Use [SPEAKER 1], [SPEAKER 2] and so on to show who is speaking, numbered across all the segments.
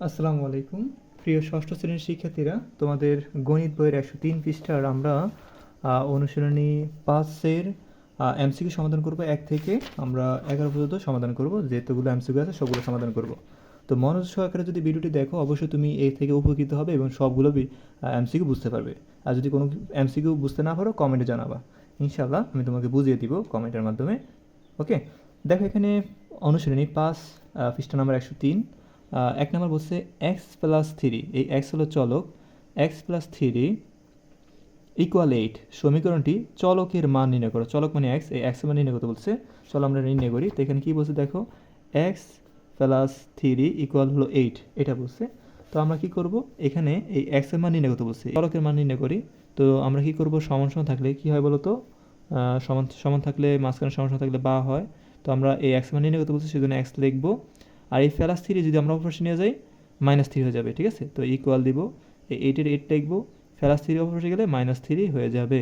[SPEAKER 1] আসসালামু আলাইকুম। প্রিয় ষষ্ঠ শ্রেণির শিক্ষার্থীরা, তোমাদের গণিত বইয়ের একশো তিন পৃষ্ঠার আমরা অনুশীলনী পাঁচের এমসিকিউ সমাধান করব এক থেকে। আমরা এগারো পর্যন্ত সমাধান করব যেতগুলো এমসিকিউ আছে সবগুলো সমাধান করব। তো মনোজ সহকারে যদি ভিডিওটি দেখো, অবশ্যই তুমি এই থেকে উপকৃত হবে এবং সবগুলো এমসিকিউ বুঝতে পারবে। আর যদি কোনো এমসিকিউ বুঝতে না পারো, কমেন্টে জানাবা। ইনশাল্লাহ আমি তোমাকে বুঝিয়ে দিব কমেন্টের মাধ্যমে। ওকে? দেখো এখানে অনুশীলনী পাঁচ পৃষ্ঠা নাম্বার একশো তিন। এক নম্বর বলছে এক্স প্লাস থ্রি এই এক্স হলো চলক X plus three equal eight সমীকরণটি চলকের মান নির্ণয় করো, চলক মানে এক্স এই এক্স মান নির্ণয় করতে বলছে, চলো আমরা নির্ণয় করি, তো এখানে কী বলছে দেখো এক্স প্লাস থ্রি ইকুয়াল হলো এইট এটা বলছে, তো আমরা কি করব, এখানে এই এক্সের মান নির্ণয় করতে বলছি, চলকের মান নির্ণয় করি, তো আমরা কি করব, সমান সমান থাকলে কি হয় বলো তো সমান সমান থাকলে, মাঝখানে সমান সমান থাকলে বা হয়, তো আমরা এই এক্স মান নির্ণয় করতে বলছি, সেজন্য এক্স লিখব আর এই প্লাস থ্রি যদি আমরা অপরপাশে নিয়ে যাই মাইনাস থ্রি হয়ে যাবে, ঠিক আছে? তো ইকুয়াল দিব, এই এইটের এইট লিখব প্লাস থ্রি অপরপাশে গেলে মাইনাস থ্রি হয়ে যাবে।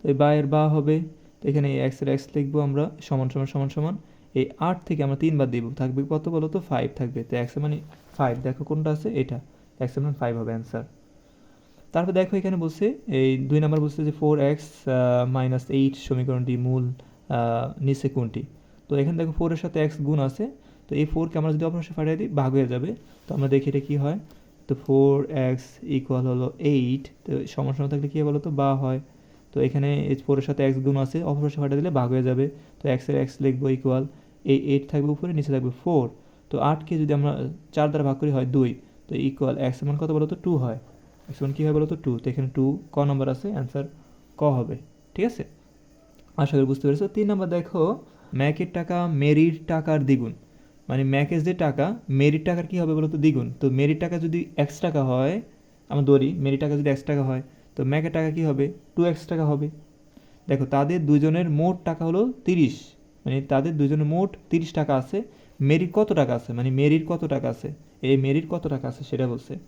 [SPEAKER 1] তো এই বা এর বা হবে, তো এখানে এই এক্সের এক্স লিখব আমরা, সমান সমান সমান সমান। এই আট থেকে আমরা তিনবার দিব, থাকবে কত বলো তো ফাইভ থাকবে। তো এক্স মানে ফাইভ দেখো কোনটা আছে? এটা। এক্স মানে ফাইভ হবে অ্যান্সার তারপর দেখো এখানে বলছে, এই দুই নাম্বার বলছে যে ফোর এক্স মাইনাস এইট সমীকরণটি মূল নিচে কোনটি? তো এখানে দেখো ফোরের সাথে এক্স গুণ আছে, তো এই ফোরকে আমরা যদি অপরপাশে পাঠিয়ে দিই, ভাগ হয়ে যাবে। তো আমরা দেখি এটা কী হয়। তো ফোর এক্স ইকুয়াল হলো এইট তো সমান থাকলে কী বলো তো বা হয়। তো এখানে ফোরের সাথে এক্স গুণ আছে অপরপাশে পাঠিয়ে দিলে ভাগ হয়ে যাবে। তো এক্সের এক্স লিখব ইকুয়াল এই এইট থাকবে উপরে, নিচে থাকবে ফোর তো আটকে যদি আমরা চার দ্বারা ভাগ করি হয় দুই, তো ইকুয়াল এক্স মান কত বলো তো টু হয় এক্স মান কী হয় বলো তো টু তো এখানে টু ক নম্বর আছে অ্যান্সার ক হবে। ঠিক আছে? আশা করি বুঝতে পেরেছ। তিন নম্বর দেখো ম্যাকের টাকা, মেরির টাকার দ্বিগুণ। মানে ম্যাকের যে টাকা, মেরির টাকার কী হবে বলো তো দ্বিগুণ। তো মেরির টাকা যদি এক্স টাকা হয়, আমরা ধরি মেরির টাকা যদি এক্স টাকা হয়, তো ম্যাকের টাকা কী হবে? টু এক্স টাকা হবে। দেখো, তাদের দুজনের মোট টাকা হলো তিরিশ। মানে তাদের দুজনের মোট তিরিশ টাকা আছে। মেরির কত টাকা আছে? মানে মেরির কত টাকা আছে? এই মেরির কত টাকা আছে সেটা বলছে।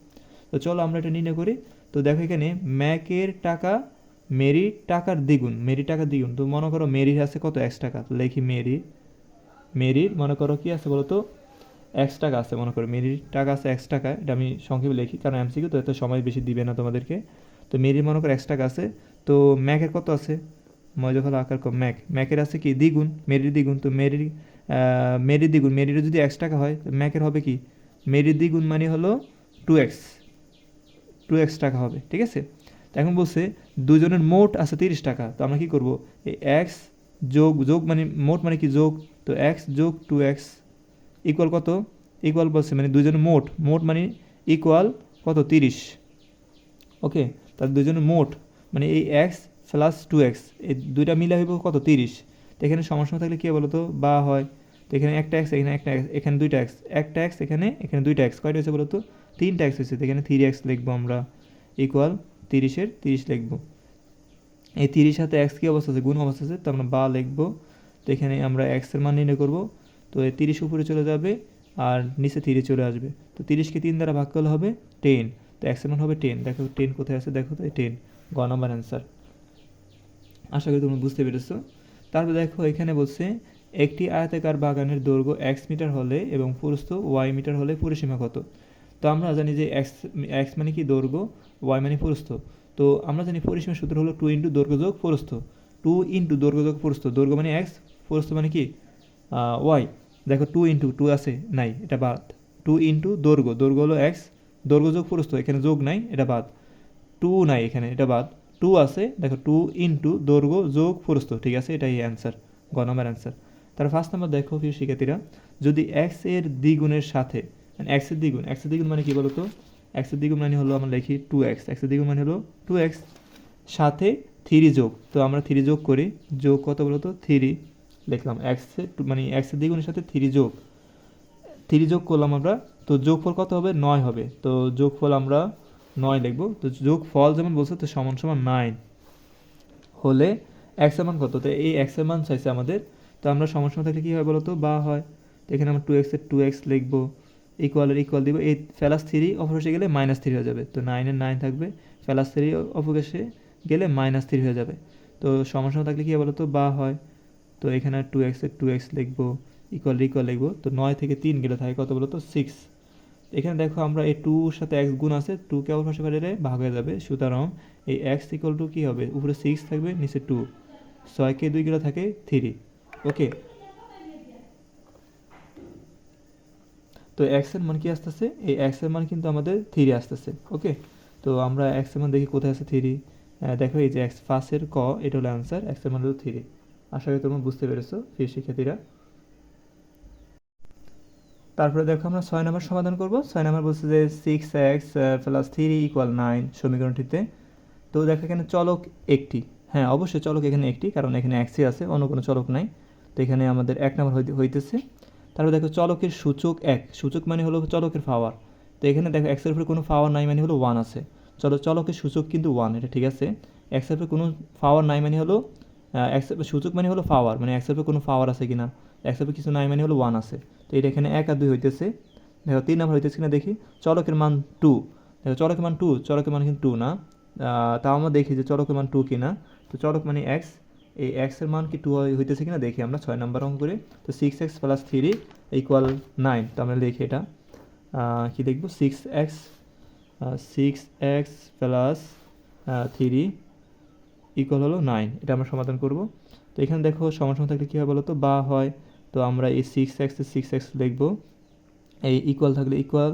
[SPEAKER 1] তো চলো আমরা এটা নির্ণয় করি। তো দেখো এখানে ম্যাকের টাকা মেরির টাকার দ্বিগুণ, মেরি টাকার দ্বিগুণ। তো মনে করো মেরির আছে কত? এক্স টাকা। লিখি মেরির মেরির মনে করো কি আছে বলো তো এক্স টাকা আছে মনে করো। মেরির টাকা আছে এক্স টাকা, এটা আমি সংক্ষেপে লিখি, কারণ এমসিকিউ তো এত সময় বেশি দিবে না তোমাদেরকে। তো মেরির মনে করো এক্স টাকা আছে। তো ম্যাকের কত আছে? মজা হলো আকার কম, ম্যাক। ম্যাকের আছে কি? দ্বিগুণ, মেরির দ্বিগুণ। তো মেরির মেরির দ্বিগুণ, মেরির যদি এক্স টাকা হয়, তো ম্যাকের হবে কি? মেরির দ্বিগুণ মানে হলো টু এক্স টু এক্স টাকা হবে, ঠিক আছে? এখন বলছে দুজনের মোট আছে তিরিশ টাকা। তো আমরা কি করব? এই এক্স যোগ যোগ মানে মোট মানে কি যোগ? তো এক্স যোগ টু এক্স ইকুয়াল কত? ইকুয়াল বলছে মানে দুজনের মোট। মোট মানে ইকুয়াল কত? তিরিশ। ওকে? তাহলে দুজনের মোট মানে এই এক্স প্লাস টু এক্স এই দুইটা মিলে হইব কত? তিরিশ। তো এখানে সমস্যা থাকলে কী বলো তো বা হয়। তো এখানে একটা এক্স এখানে একটা এক্স এখানে দুইটা এক্স একটা এক্স এখানে এখানে দুইটা এক্স কয়টা হয়েছে বলো তো তিনটা এক্স হয়েছে। তো এখানে থ্রি এক্স লিখব আমরা। ইকুয়াল তিরিশের, তিরিশ লিখব। এই তিরিশ হাতে এক্স কী অবস্থা আছে? গুণ অবস্থা আছে, তো আমরা বা লিখব। তো এখানে আমরা এক্সের মান নির্ণয় করব। তো এই তিরিশ উপরে চলে যাবে আর নিচে তিরিশ চলে আসবে। তো তিরিশকে তিন দ্বারা ভাগ করলে হবে টেন। তো এক্সের মান হবে টেন। দেখো, টেন কোথায় আছে? দেখো তো টেন। গ নাম্বার অ্যান্সার আশা করি তোমরা বুঝতে পেরেছ। তারপর দেখো, এখানে বলছে, একটি আয়তাকার বাগানের দৈর্ঘ্য এক্স মিটার হলে এবং প্রস্থ ওয়াই মিটার হলে পরিসীমা কত? তো আমরা জানি যে এক্স এক্স মানে কি দৈর্ঘ্য ওয়াই মানে প্রস্থ তো আমরা জানি পরিসীমা সূত্র হলো টু ইন্টু দৈর্ঘ্য যোগ প্রস্থ টু ইন্টু দৈর্ঘ্য যোগ প্রস্থ দৈর্ঘ্য মানে এক্স প্রস্থ মানে কি? ওয়াই দেখো টু ইন্টু টু আছে, নাই, এটা বাদ। টু ইন্টু দৈর্ঘ্য। দৈর্ঘ্য হলো এক্স দৈর্ঘ্য যোগ প্রস্থ এখানে যোগ নাই, এটা বাদ। টু নাই এখানে, এটা বাদ। টু আছে, দেখো টু ইন্টু দৈর্ঘ্য যোগ প্রস্থ ঠিক আছে? এটাই অ্যান্সার গ নম্বর অ্যান্সার তার ফার্স্ট নাম্বার দেখো প্রিয় শিক্ষার্থীরা, যদি এক্সের দ্বিগুণের সাথে এক্সের দ্বিগুণ এক্সের দ্বিগুণ মানে কি বলতো? এক্সের দ্বিগুণ মানে হলো আমরা লিখি টু এক্স এক্সের দ্বিগুণ মানে হলো টু এক্স সাথে থ্রি যোগ। তো আমরা থ্রি যোগ করি, যোগ কত বলতো? থ্রি লিখলাম। এক্স মানে এক্সের দ্বিগুণের সাথে থ্রি যোগ। থ্রি যোগ করলাম আমরা, তো যোগফল কত হবে? নয় হবে। তো যোগফল আমরা নয় লিখব। তো যোগফল যেমন বলছে, তো সমান সমান নাইন হলে এক্সের মান কত? তো এই এক্সের মান চাইছে আমাদের। তো আমরা সমান সমান থাকলে কী হয় বলো তো বা হয়। তো এখানে আমরা টু এক্সের টু এক্স লিখব। ইকুয়ালের ইকুয়াল দিব, এই প্লাস থ্রি অপরকাশে গেলে মাইনাস থ্রি হয়ে যাবে। তো নাইনের নাইন থাকবে প্লাস থ্রি অপরকাশে গেলে মাইনাস থ্রি হয়ে যাবে। তো সমান সমান থাকলে কী বলো তো বা হয়। তো এখানে টু এক্সের টু এক্স লিখব ইকুয়াল ইকুয়াল লিখব। তো নয় থেকে তিন গেলে থাকে কত বলো তো সিক্স এখানে দেখো আমরা এই টুর সাথে এক্স গুণ আছে টুকে অপর পাশে ভাগ হয়ে যাবে। সুতরাং এই এক্স ইকুয়াল টু কী হবে? উপরে সিক্স থাকবে, নিচে টু ছয়কে দুই গেলে থাকে থ্রি ওকে তো এক্সের মান কি আসতেছে? এই এক্সের মান কিন্তু আমাদের থ্রি আসতেছে ওকে তো আমরা এক্সের মান দেখি কোথায় আছে থ্রি দেখো এই যে এক্স ফার্স্টের ক, এটা হলো অ্যান্সার এক্সের মান হলো থ্রি আশা করি তোমরা বুঝতে পেরেছ, প্রিয় শিক্ষার্থীরা। তারপরে দেখো আমরা ছয় নম্বর সমাধান করব। ছয় নম্বর বলছে যে six X plus three equal nine সমীকরণটিতে। তো দেখো এখানে চলক একটি। হ্যাঁ অবশ্যই চলক এখানে একটি, কারণ এখানে এক্সই আছে, অন্য কোনো চলক নাই। তো এখানে আমাদের এক নম্বর হইতে হইতেছে। তারপর দেখো চলকের সূচক এক, সূচক মানে হলো চলকের পাওয়ার তো এখানে দেখো এক্সের উপরে কোনো পাওয়ার নাই মানে হলো ওয়ান আছে। চলো চলকের সূচক কিন্তু ওয়ান এটা ঠিক আছে? এক্সের উপরে কোনো পাওয়ার নাই মানে হলো এক্স সূচক মানে হলো পাওয়ার মানে এক্সের উপরে কোনো পাওয়ার আছে কিনা? এক্সের উপরে কিছু নাই মানে হলো ওয়ান আছে। তো এটা এখানে এক আর দুই হইতেছে। দেখো তিন নাম্বার হইতেছে কিনা দেখি? চলকের মান টু দেখো চলকের মান টু চলকের মান কিন্তু টু না। তাও আমরা দেখি যে চলকের মান টু কিনা। তো চলক মানে এক্স এই এক্সের মান কি টু হইতেছে কিনা দেখি আমরা, ছয় নাম্বার অঙ্ক করে। তো six X plus three equal nine তো আমরা দেখি এটা। কি দেখব? Six X six X plus three equal হলো নাইন এটা আমরা সমাধান করব। তো এখানে দেখো সমান থাকলে কী হয় বলো তো বা হয়। তো আমরা এই সিক্স এক্সে সিক্স এক্স লিখব। এই ইকুয়াল থাকলে ইকুয়াল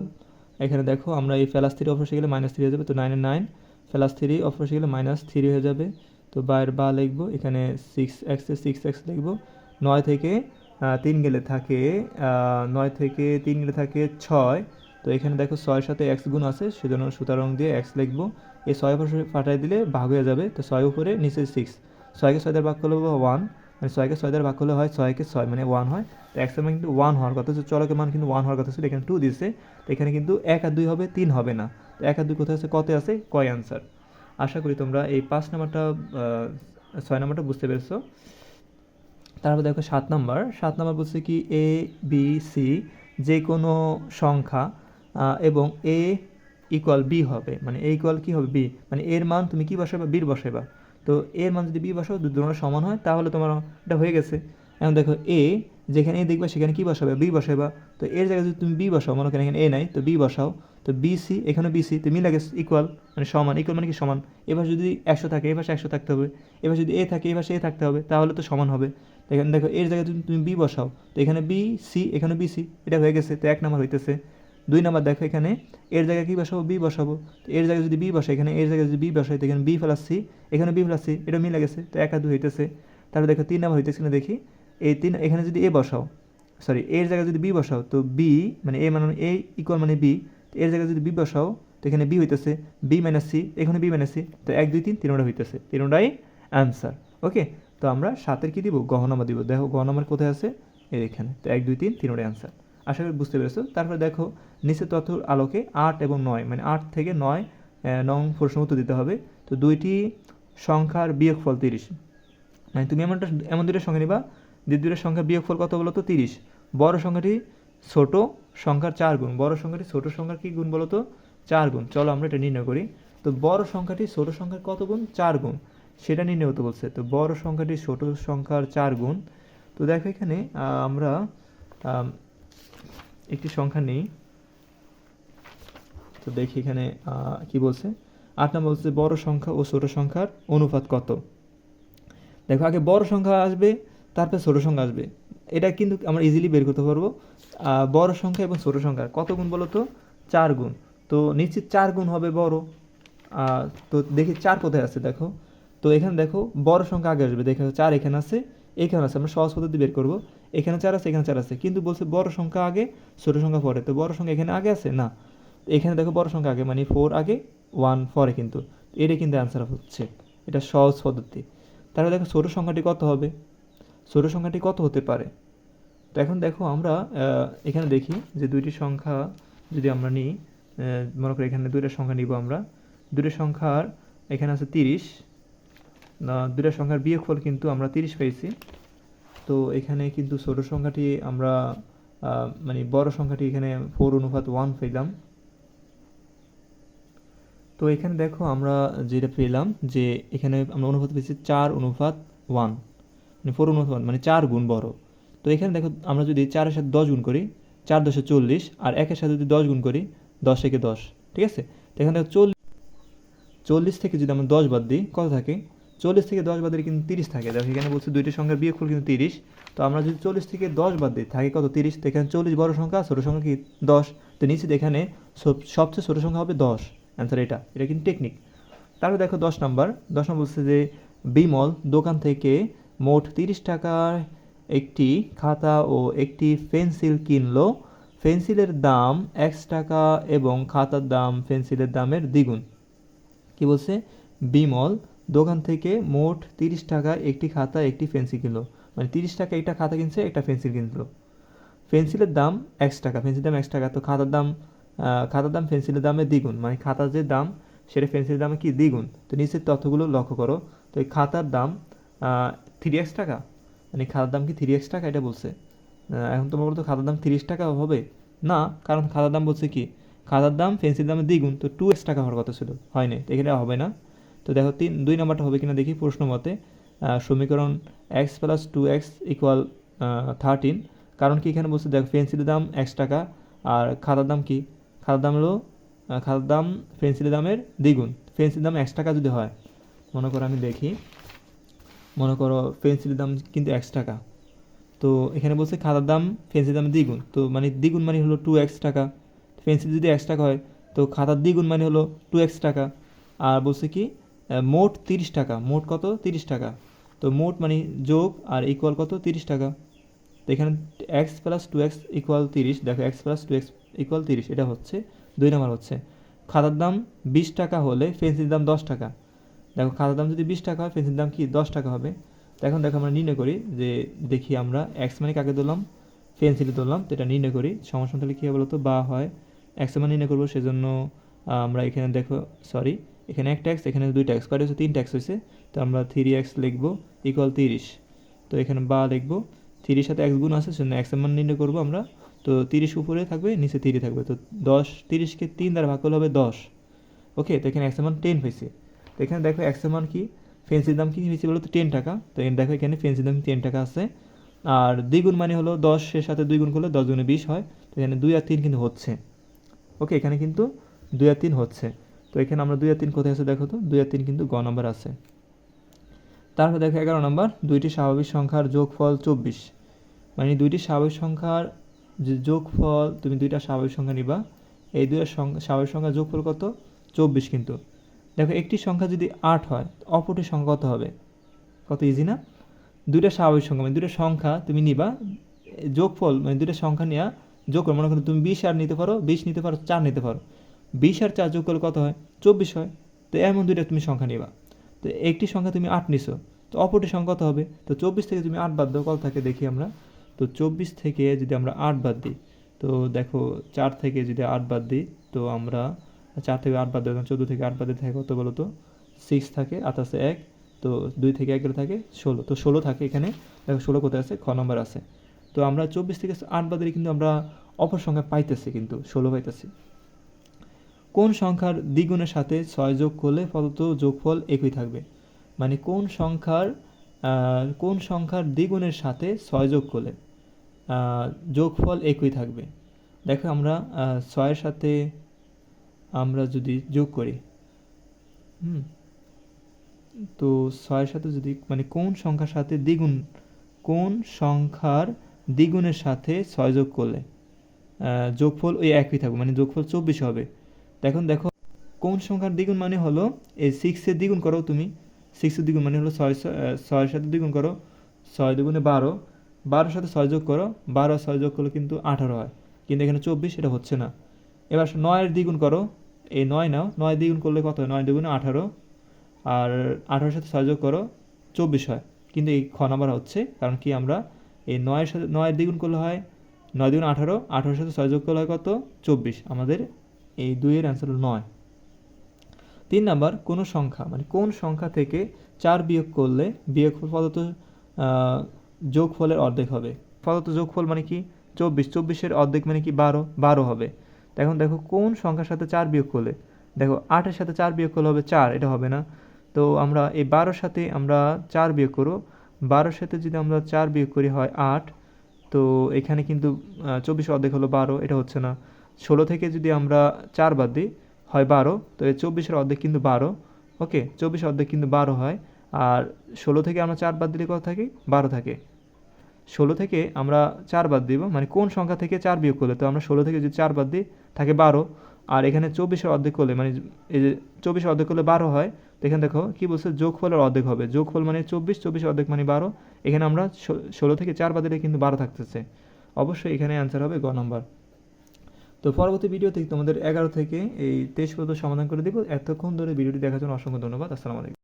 [SPEAKER 1] এখানে দেখো আমরা এই প্লাস থ্রি অফার গেলে মাইনাস থ্রি হয়ে যাবে, তো নাইনের নাইন প্লাস থ্রি অফার গেলে মাইনাস থ্রি হয়ে যাবে। তো বাইরের বা লিখব, এখানে সিক্স এক্সে সিক্স এক্স লিখব। নয় থেকে তিন গেলে থাকে নয় থেকে তিন গেলে থাকে ছয়। তো এখানে দেখো ছয়ের সাথে এক্স গুণ আছে, সেজন্য সুতরাং দিয়ে এক্স লিখব। এই ছয় পাশে পাঠাই দিলে ভাগ হয়ে যাবে, তো ছয় উপরে নিচে সিক্স ছয়কে ছয় ভাগ করলে ওয়ান মানে ছয়কে ছয় ভাগ করলে হয় ছয়কে ছয় মানে ওয়ান হয়। তো এক্সের মান কিন্তু ওয়ান হওয়ার কথা চলকের মান কিন্তু ওয়ান হওয়ার কথা ছিল, এখানে টু দিচ্ছে তো এখানে কিন্তু এক আর দুই হবে, তিন হবে না। তো এক আর দুই কোথায় আছে? কতে আছে? কয় অ্যান্সার আশা করি তোমরা এই পাঁচ নাম্বারটা ছয় নাম্বারটা বুঝতে পেরেছ। তারপর দেখো সাত নাম্বার। সাত নাম্বার বলছে কি এ বি সি যে কোনো সংখ্যা এবং এ ইকুয়াল বি হবে। মানে এ ইকুয়াল কি হবে? বি মানে এর মান তুমি কি বসাবা বির বসাবা তো এর মান যদি বি বসাও, দুটো সমান হয়, তাহলে তোমার এটা হয়ে গেছে। এখন দেখো এ যেখানে দেখবা সেখানে কি বসাবে? বি বসাবা তো এর জায়গায় যদি তুমি বি বসাও, মনে করেন এখানে এ নাই, তো বি বসাও। তো বি সি এখানে বি সি তো মিলে গেছে ইকুয়াল মানে সমান ইকুয়াল মানে কি সমান? এবার যদি একশো থাকে, এবার একশো থাকতে হবে। এবার যদি এ থাকে, এবার এ থাকতে হবে, তাহলে তো সমান হবে। এখানে দেখো, এর জায়গায় যদি তুমি বি বসাও, তো এখানে বি সি এখানে বি সি এটা হয়ে গেছে, তো এক নাম্বার হইতেছে। দুই নাম্বার দেখো এখানে, এর জায়গায় কি বসাবো? বি বসাবো। তো এর জায়গায় যদি বি বসাই, এখানে এর জায়গায় যদি বি বসাই, তো এখানে বি প্লাস সি এখানে বি প্লাস সি এটা মিলে গেছে, তো এক দুই হইতেছে। তারপরে দেখো তিন নাম্বার হইতেছে না দেখি, এই তিন, এখানে যদি এ বসাও সরি এর জায়গায় যদি বি বসাও, তো বি মানে এ মানে এ ইকুয়াল মানে বি এর জায়গায় যদি বি বসাও, তো এখানে বি হইতেছে, বি মাইনাস সি এখানে বি মাইনাস সি তো এক, দুই, তিন, তিনটা হইতেছে। তিনটাই অ্যান্সার ওকে তো আমরা সাতের কি দিব? গহনামা দিব। দেখো গহনামার কোথায় আছে? এর এখানে। তো এক, দুই, তিন, তিনটাই অ্যান্সার আশা করি বুঝতে পেরেছ। তারপরে দেখো, নিচের তথ্যর আলোকে আট এবং নয় মানে আট থেকে নয় নং প্রশ্ন উত্তর দিতে হবে। তো দুইটি সংখ্যার বিয়োগফল তিরিশ। মানে তুমি এমনটা, এমন দুইটা সংখ্যা নিবা যে দুইটা সংখ্যার বিয়োগফল কত বলো তো তিরিশ। বড় সংখ্যাটি ছোট সংখ্যার চার গুণ। বড় সংখ্যাটি ছোট সংখ্যার কি গুণ বলো তো চার গুণ। চলো আমরা এটা নির্ণয় করি। তো বড় সংখ্যাটি ছোট সংখ্যার কত গুণ? চার গুণ। সেটা নির্ণয় হতে বলছে। তো বড় সংখ্যাটি ছোট সংখ্যার চার গুণ। তো দেখো এখানে আমরা একটি সংখ্যা নেই। তো দেখি এখানে কি বলছে? আট নম্বর বলছে, বড় সংখ্যা ও ছোট সংখ্যার অনুপাত কত? দেখো আগে বড় সংখ্যা আসবে, তারপরে ছোট সংখ্যা আসবে। এটা কিন্তু আমরা ইজিলি বের করতে পারব। বড় সংখ্যা এবং ছোট সংখ্যা। কত গুণ বলো তো? চার গুণ। তো নিশ্চিত চার গুণ হবে বড়। তো দেখি চার কোথায় আছে দেখো। তো এখানে দেখো, বড় সংখ্যা আগে আসবে। দেখো চার এখানে আছে এখানে আছে। আমরা সহজ পদ্ধতি বের করব। এখানে চার আছে, এখানে চার আছে। কিন্তু বলছে বড় সংখ্যা আগে, ছোট সংখ্যা পরে। তো বড় সংখ্যা এখানে আগে আছে? না। এখানে দেখো বড় সংখ্যা আগে মানে ফোর আগে ওয়ান পরে কিন্তু। এটা কিন্তু অ্যান্সার হচ্ছে। এটা সহজ পদ্ধতি। তাহলে দেখো ছোট সংখ্যাটি কত হবে? ছোট সংখ্যাটি কত হতে পারে? তো এখন দেখো আমরা এখানে দেখি যে দুইটি সংখ্যা যদি আমরা নিই মনে করি এখানে দুইটা সংখ্যা নিব আমরা। দুইটা সংখ্যার এখানে আছে তিরিশ দুইটা সংখ্যার বিয়োগফল কিন্তু আমরা তিরিশ পেয়েছি। তো এখানে কিন্তু ছোট সংখ্যাটি আমরা মানে বড় সংখ্যাটি এখানে ফোর অনুপাত ওয়ান পেলাম। তো এখানে দেখো আমরা যেটা পেলাম যে এখানে আমরা অনুপাত পেয়েছি চার অনুপাত ওয়ান। মানে ফোর অনুপাত ওয়ান মানে চার গুণ বড়। তো এখানে দেখো, আমরা যদি চারের সাথে দশ গুণ করি, চার দশে চল্লিশ, আর একের সাথে যদি দশ গুণ করি, দশ একে দশ, ঠিক আছে? তো এখানে দেখো চল্লিশ চল্লিশ থেকে যদি আমরা দশ বাদ দিই, কত থাকে? চল্লিশ থেকে দশ বাদ দিলে কিন্তু তিরিশ থাকে। দেখো এখানে বলছে দুইটি সংখ্যার বিয়োগফল কিন্তু তিরিশ। তো আমরা যদি চল্লিশ থেকে দশ বাদ দিই, থাকে কত তিরিশ? তো এখানে চল্লিশ বড় সংখ্যা, ছোটো সংখ্যা কি? দশ। তো নিশ্চিত এখানে সবচেয়ে ছোটো সংখ্যা হবে দশ। অ্যান্সার এটা। এটা কিন্তু টেকনিক তারপরে দেখো দশ নাম্বার। দশ নম্বর বলছে যে, বিমল দোকান থেকে মোট তিরিশ টাকার একটি খাতা ও একটি পেন্সিল কিনলো। পেন্সিলের দাম একশো টাকা এবং খাতার দাম পেন্সিলের দামের দ্বিগুণ। কি বলছে? বিমল দোকান থেকে মোট তিরিশ টাকা একটি খাতা, একটি পেন্সিল কিনলো। মানে তিরিশ টাকা একটা খাতা কিনছে, একটা পেন্সিল কিনলো। পেন্সিলের দাম একশো টাকা, পেন্সিলের দাম একশো টাকা। তো খাতার দাম খাতার দাম পেন্সিলের দামের দ্বিগুণ। মানে খাতার যে দাম, সেটা পেন্সিলের দামে কি দ্বিগুণ? তো নিচের তথ্যগুলো লক্ষ্য করো। তো এই খাতার দাম থ্রি এক্স টাকা? মানে খাতার দাম কি থ্রি এক্স টাকা? এটা বলছে। এখন তোমার বলতো খাতার দাম তিরিশ টাকা হবে? না, কারণ খাতার দাম বলছে কি? খাতার দাম পেন্সিল দামের দ্বিগুণ, তো টু এক্স টাকা হওয়ার কথা ছিল। হয়নি তো এখানে হবে না। তো দেখো, তিন, দুই নাম্বারটা হবে কিনা দেখি প্রশ্ন মতে। সমীকরণ X plus two X equal thirteen কারণ কি এখানে বলছে, দেখো পেন্সিলের দাম একশো টাকা, আর খাতার দাম কি? খাতার দাম হলো খাতার দাম পেন্সিলের দামের দ্বিগুণ। পেন্সিলের দাম একশো টাকা যদি হয়, মনে করো আমি দেখি। মনে করো পেন্সিলের দাম কিন্তু একশো টাকা। তো এখানে বলছে খাতার দাম পেন্সিলের দাম দ্বিগুণ। তো মানে দ্বিগুণ মানে হলো টু এক্স টাকা। পেন্সিল যদি একশো টাকা হয়, তো খাতার দ্বিগুণ মানে হলো টু এক্স টাকা। আর বলছে কি মোট তিরিশ টাকা। মোট কত? তিরিশ টাকা। তো মোট মানে যোগ আর ইকুয়াল কত? তিরিশ টাকা। তো এখানে X plus two X equal তিরিশ। দেখো X plus two X equal তিরিশ। এটা হচ্ছে, দুই নম্বর হচ্ছে। খাতার দাম বিশ টাকা হলে পেন্সিলের দাম দশ টাকা। দেখো খাতার দাম যদি বিশ টাকা হয় পেন্সিলের দাম কি দশ টাকা হবে? তো এখন দেখো আমরা নির্ণয় করি যে দেখি আমরা এক্স মানে কাকে ধরলাম পেন্সিলে ধরলাম তো এটা নির্ণয় করি। সমস্যা তাহলে কী হবে বলতো? বা হয় এক্স মানে নির্ণয় করব, সেজন্য আমরা এখানে দেখো সরি এখানে এক ট্যাক্স এখানে দুই ট্যাক্স কয়টা হচ্ছে তিন ট্যাক্স হয়েছে। তো আমরা থ্রি এক্স লিখব ইকুয়াল তিরিশ। তো এখানে বা লিখব তিরিশ সাথে এক্স গুণ আছে, সেজন্য এক্স মান নির্ণয় করব আমরা। তো তিরিশ উপরে থাকবে, নিচে থ্রি থাকবে। তো দশ, তিরিশকে তিন দ্বারা ভাগ করলে হবে দশ। ওকে তো এখানে এক্স মান টেন হয়েছে। তো এখানে দেখো এর মান কি? ফেন্সির দাম কি হয়েছে বলো তো টেন টাকা। তো দেখো এখানে ফেন্সির দাম টেন টাকা আছে। আর দ্বিগুণ মানে হলো দশের সাথে দুই গুণ করলে দশ গুণে বিশ হয়। তো এখানে দুই আর তিন কিন্তু হচ্ছে। ওকে এখানে কিন্তু দুই আর তিন হচ্ছে। তো এখানে আমরা দুই আর তিন কোথায় আছে দেখো তো? দুই আর তিন কিন্তু গ নম্বর আছে। তারপর দেখো এগারো নম্বর। দুইটি স্বাভাবিক সংখ্যার যোগফল চব্বিশ। মানে দুইটি স্বাভাবিক সংখ্যার যে যোগফল, তুমি দুইটা স্বাভাবিক সংখ্যা নিবা। এই দুইটা স্বাভাবিক সংখ্যার যোগফল কত? চব্বিশ কিন্তু। দেখো, একটি সংখ্যা যদি আট হয় অপরটি সংখ্যা কত হবে? কত ইজি না? দুইটা স্বাভাবিক সংখ্যা মানে দুইটা সংখ্যা তুমি নিবা, যোগফল মানে দুইটা সংখ্যা নেওয়া যোগ করো। মনে করো তুমি বিশ আর নিতে পারো, বিশ নিতে পারো, চার নিতে পারো। বিশ আর চার যোগ করলে কত হয়? চব্বিশ হয়। তো এমন দুইটা তুমি সংখ্যা নিবা। তো একটি সংখ্যা তুমি আট নিছো, তো অপরটি সংখ্যা কত হবে? তো চব্বিশ থেকে তুমি আট বাদ দাও, কত থাকে দেখি আমরা। তো চব্বিশ থেকে যদি আমরা আট বাদ দিই, তো দেখো, চার থেকে যদি আট বাদ দিই, তো আমরা চার থেকে আট বাদ দিই চোদ্দ থেকে আট বাদ থাকে কত বলো তো সিক্স থাকে আছে এক, তো দুই থেকে এক থাকে ষোলো, তো ষোলো থাকে এখানে। দেখো ষোলো কোথায় আছে? খ নম্বর আছে। তো আমরা চব্বিশ থেকে আট বাদ কিন্তু আমরা অপর সংখ্যা পাইতেছি কিন্তু, ষোলো পাইতেছি। কোন সংখ্যার দ্বিগুণের সাথে ছয় যোগ করলে ফলত যোগফল একই থাকবে? মানে কোন সংখ্যার কোন সংখ্যার দ্বিগুণের সাথে ছয় যোগ করলে যোগফল একই থাকবে? দেখো আমরা ছয়ের সাথে আমরা যদি যোগ করি, হুম, তো ছয়ের সাথে যদি মানে কোন সংখ্যার সাথে দ্বিগুণ, কোন সংখ্যার দ্বিগুণের সাথে ছয় যোগ করলে যোগফল ওই একই থাকবে মানে যোগফল চব্বিশ হবে। এখন দেখো, কোন সংখ্যার দ্বিগুণ মানে হলো, এই সিক্সের দ্বিগুণ করো তুমি সিক্সের দ্বিগুণ মানে হলো ছয় ছয়ের সাথে দ্বিগুণ করো, ছয় দ্বিগুণে বারো, বারোর সাথে ছয় যোগ করো, বারো ছয় যোগ করলে কিন্তু আঠারো হয়। কিন্তু এখানে চব্বিশ, এটা হচ্ছে না। এবার নয়ের দ্বিগুণ করো। এই নয় নাও নয় দ্বিগুণ করলে কত হয়? নয় দ্বিগুণে আঠারো। আর আঠারোর সাথে ছয় যোগ করো চব্বিশ হয়। কিন্তু এই খ নাম্বার হচ্ছে কারণ কি আমরা এই নয়ের সাথে নয়ের দ্বিগুণ করলে হয় নয় দ্বিগুণ আঠারো আঠারোর সাথে ছয় যোগ করলে হয় কত? চব্বিশ। আমাদের এই দুইয়ের অ্যান্সার হলো নয়। তিন নাম্বার কোনো সংখ্যা মানে কোন সংখ্যা থেকে চার বিয়োগ করলে বিয়োগফল আহ, যোগফলের অর্ধেক হবে? ফলত যোগফল মানে কি? চব্বিশ। চব্বিশের অর্ধেক মানে কি? বারো। বারো হবে। এখন দেখো কোন সংখ্যার সাথে চার বিয়োগ করলে? দেখো, আটের সাথে চার বিয়োগ করলে হবে চার, এটা হবে না। তো আমরা এই বারোর সাথে আমরা চার বিয়োগ করব। বারোর সাথে যদি আমরা চার বিয়োগ করি হয় আট, তো এখানে কিন্তু চব্বিশ অর্ধেক হলো বারো, এটা হচ্ছে না। ষোলো থেকে যদি আমরা চার বাদ দিই, হয় বারো, তো এই চব্বিশের অর্ধেক কিন্তু বারো। ওকে চব্বিশ অর্ধেক কিন্তু বারো হয়। আর ষোলো থেকে আমরা চার বাদ দিলে কত থাকে? বারো থাকে। ষোলো থেকে আমরা চার বাদ দিব মানে কোন সংখ্যা থেকে চার বিয়োগ করলে? তো আমরা ষোলো থেকে যদি চার বাদ দিই, থাকে বারো। আর এখানে চব্বিশের অর্ধেক করলে মানে এই যে চব্বিশের অর্ধেক করলে বারো হয়, তো এখানে দেখো কী বলছে? যোগফলের অর্ধেক হবে। যোগফল মানে চব্বিশ, চব্বিশের অর্ধেক মানে বারো। এখানে আমরা ষোলো থেকে চার বাদ দিলে কিন্তু বারো থাকতেছে। অবশ্যই এখানে অ্যান্সার হবে গ নম্বর। তো পরবর্তী ভিডিও ভিডিওতে তোমাদের এগারো থেকে এই তেইশ পর্যন্ত সমাধান করে দিব। এতক্ষণ ধরে ভিডিওটি দেখার জন্য অসংখ্য ধন্যবাদ। আসসালামু আলাইকুম।